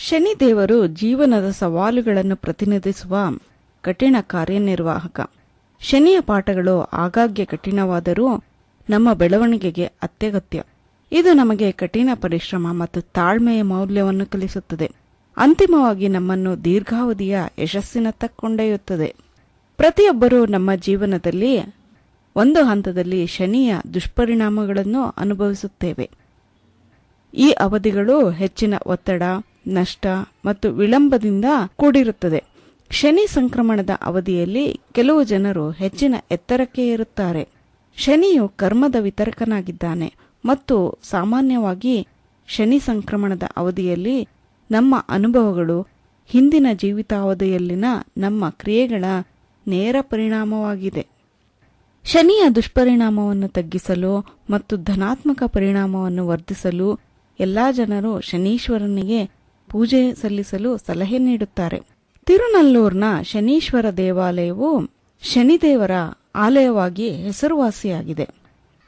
ಶನಿದೇವರು ಜೀವನದ ಸವಾಲುಗಳನ್ನು ಪ್ರತಿನಿಧಿಸುವ ಕಠಿಣ ಕಾರ್ಯನಿರ್ವಾಹಕ. ಶನಿಯ ಪಾಠಗಳು ಆಗಾಗ್ಗೆ ಕಠಿಣವಾದರೂ ನಮ್ಮ ಬೆಳವಣಿಗೆಗೆ ಅತ್ಯಗತ್ಯ. ಇದು ನಮಗೆ ಕಠಿಣ ಪರಿಶ್ರಮ ಮತ್ತು ತಾಳ್ಮೆಯ ಮೌಲ್ಯವನ್ನು ಕಲಿಸುತ್ತದೆ. ಅಂತಿಮವಾಗಿ ನಮ್ಮನ್ನು ದೀರ್ಘಾವಧಿಯ ಯಶಸ್ಸಿನತ್ತ ಕೊಂಡೊಯ್ಯುತ್ತದೆ ಪ್ರತಿಯೊಬ್ಬರೂ ನಮ್ಮ ಜೀವನದಲ್ಲಿ ಒಂದು ಹಂತದಲ್ಲಿ ಶನಿಯ ದುಷ್ಪರಿಣಾಮಗಳನ್ನು ಅನುಭವಿಸುತ್ತೇವೆ. ಈ ಅವಧಿಗಳು ಹೆಚ್ಚಿನ ಒತ್ತಡ ನಷ್ಟ ಮತ್ತು ವಿಳಂಬದಿಂದ ಕೂಡಿರುತ್ತದೆ. ಶನಿ ಸಂಕ್ರಮಣದ ಅವಧಿಯಲ್ಲಿ ಕೆಲವು ಜನರು ಹೆಚ್ಚಿನ ಎತ್ತರಕ್ಕೆ ಇರುತ್ತಾರೆ ಶನಿಯು ಕರ್ಮದ ವಿತರಕನಾಗಿದ್ದಾನೆ ಮತ್ತು ಸಾಮಾನ್ಯವಾಗಿ ಶನಿ ಸಂಕ್ರಮಣದ ಅವಧಿಯಲ್ಲಿ ನಮ್ಮ ಅನುಭವಗಳು ಹಿಂದಿನ ಜೀವಿತಾವಧಿಯಲ್ಲಿನ ನಮ್ಮ ಕ್ರಿಯೆಗಳ ನೇರ ಪರಿಣಾಮವಾಗಿದೆ. ಶನಿಯ ದುಷ್ಪರಿಣಾಮವನ್ನು ತಗ್ಗಿಸಲು ಮತ್ತು ಧನಾತ್ಮಕ ಪರಿಣಾಮವನ್ನು ವರ್ಧಿಸಲು ಎಲ್ಲಾ ಜನರು ಶನೀಶ್ವರನಿಗೆ ಪೂಜೆ ಸಲ್ಲಿಸಲು ಸಲಹೆ ನೀಡುತ್ತಾರೆ. ತಿರುನಲ್ಲೂರ್ನ ಶನೀಶ್ವರ ದೇವಾಲಯವು ಶನಿದೇವರ ಆಲಯವಾಗಿ ಹೆಸರುವಾಸಿಯಾಗಿದೆ.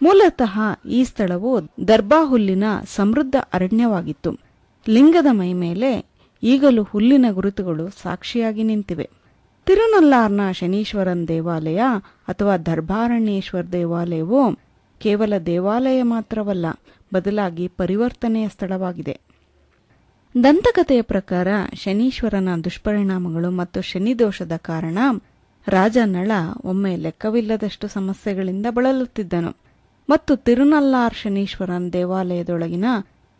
ಮೂಲತಃ ಈ ಸ್ಥಳವು ದರ್ಬಾಹುಲ್ಲಿನ ಸಮೃದ್ಧ ಅರಣ್ಯವಾಗಿತ್ತು. ಲಿಂಗದ ಮೈಮೇಲೆ ಈಗಲೂ ಹುಲ್ಲಿನ ಗುರುತುಗಳು ಸಾಕ್ಷಿಯಾಗಿ ನಿಂತಿವೆ. ತಿರುನಲ್ಲಾರ್ನ ಶನೀಶ್ವರನ್ ದೇವಾಲಯ ಅಥವಾ ದರ್ಬಾರಣ್ಯೇಶ್ವರ ದೇವಾಲಯವು ಕೇವಲ ದೇವಾಲಯ ಮಾತ್ರವಲ್ಲ, ಬದಲಾಗಿ ಪರಿವರ್ತನೆಯ ಸ್ಥಳವಾಗಿದೆ. ದಂತಕಥೆಯ ಪ್ರಕಾರ ಶನೀಶ್ವರನ ದುಷ್ಪರಿಣಾಮಗಳು ಮತ್ತು ಶನಿದೋಷದ ಕಾರಣ ರಾಜ ನಳ ಒಮ್ಮೆ ಲೆಕ್ಕವಿಲ್ಲದಷ್ಟು ಸಮಸ್ಯೆಗಳಿಂದ ಬಳಲುತ್ತಿದ್ದನು. ಮತ್ತು ತಿರುನಲ್ಲಾರ್ ಶನೀಶ್ವರನ್ ದೇವಾಲಯದೊಳಗಿನ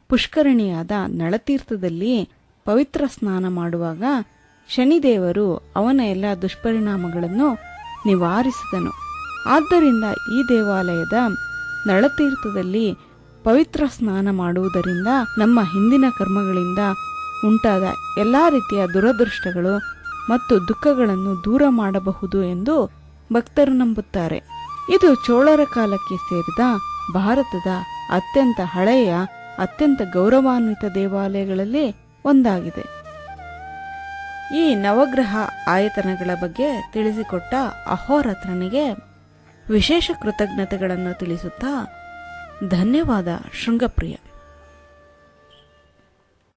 ಪುಷ್ಕರಣಿಯಾದ ನಳತೀರ್ಥದಲ್ಲಿ ಪವಿತ್ರ ಸ್ನಾನ ಮಾಡುವಾಗ ಶನಿದೇವರು ಅವನ ಎಲ್ಲ ದುಷ್ಪರಿಣಾಮಗಳನ್ನು ನಿವಾರಿಸಿದನು. ಆದ್ದರಿಂದ ಈ ದೇವಾಲಯದ ನಳತೀರ್ಥದಲ್ಲಿ ಪವಿತ್ರ ಸ್ನಾನ ಮಾಡುವುದರಿಂದ ನಮ್ಮ ಹಿಂದಿನ ಕರ್ಮಗಳಿಂದ ಉಂಟಾದ ಎಲ್ಲ ರೀತಿಯ ದುರದೃಷ್ಟಗಳು ಮತ್ತು ದುಃಖಗಳನ್ನು ದೂರ ಮಾಡಬಹುದು ಎಂದು ಭಕ್ತರು ನಂಬುತ್ತಾರೆ. ಇದು ಚೋಳರ ಕಾಲಕ್ಕೆ ಸೇರಿದ ಭಾರತದ ಅತ್ಯಂತ ಹಳೆಯ, ಅತ್ಯಂತ ಗೌರವಾನ್ವಿತ ದೇವಾಲಯಗಳಲ್ಲಿ ಒಂದಾಗಿದೆ. ಈ ನವಗ್ರಹ ಆಯತನಗಳ ಬಗ್ಗೆ ತಿಳಿಸಿಕೊಟ್ಟ ಅಹೋರತ್ರನಿಗೆ ವಿಶೇಷ ಕೃತಜ್ಞತೆಗಳನ್ನು ತಿಳಿಸುತ್ತಾ ಧನ್ಯವಾದ ಶೃಂಗಪ್ರಿಯ.